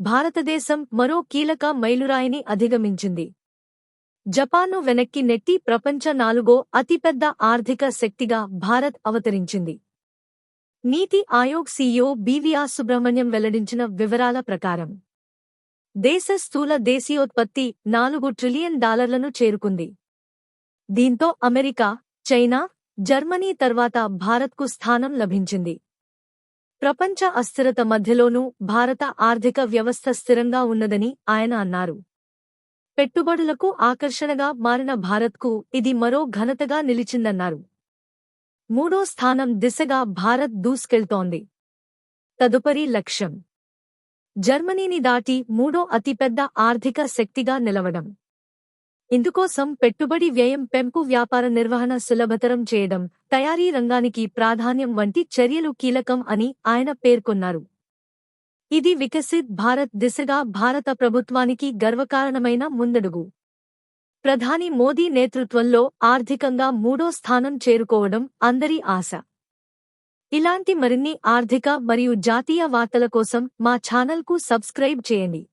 భారతదేశం మరో కీలక మైలురాయిని అధిగమించింది. జపాన్ను వెనక్కి నెట్టి ప్రపంచ నాలుగో అతిపెద్ద ఆర్థిక శక్తిగా భారత్ అవతరించింది. నీతి ఆయోగ్ సీఈఓ బీవీఆర్ సుబ్రహ్మణ్యం వెల్లడించిన వివరాల ప్రకారం దేశ స్థూల దేశీయోత్పత్తి నాలుగు ట్రిలియన్ డాలర్లను చేరుకుంది. దీంతో అమెరికా చైనా జర్మనీ తర్వాత భారత్కు స్థానం లభించింది. ప్రపంచ అస్థిరత మధ్యలోనూ భారత ఆర్థిక వ్యవస్థ స్థిరంగా ఉన్నదని ఆయన అన్నారు. పెట్టుబడులకు ఆకర్షణగా మారిన భారత్కు ఇది మరో ఘనతగా నిలిచిందన్నారు. మూడో స్థానం దిశగా భారత్ దూసుకెళ్తోంది. తదుపరి లక్ష్యం. జర్మనీని దాటి మూడో అతిపెద్ద ఆర్థిక శక్తిగా నిలవడం. ఇందుకోసం పెట్టుబడి వ్యయం పెంపు వ్యాపార నిర్వహణ సులభతరం చేయడం తయారీ రంగానికి ప్రాధాన్యం వంటి చర్యలు కీలకం అని ఆయన పేర్కొన్నారు. ఇది వికసిత్ భారత్ దిశగా భారత ప్రభుత్వానికి గర్వకారణమైన ముందడుగు. ప్రధాని మోదీ నేతృత్వంలో ఆర్థికంగా మూడో స్థానం చేరుకోవడం అందరి ఆశ. ఇలాంటి మరిన్ని ఆర్థిక మరియు జాతీయ వార్తల కోసం మా ఛానల్కు సబ్స్క్రైబ్ చేయండి.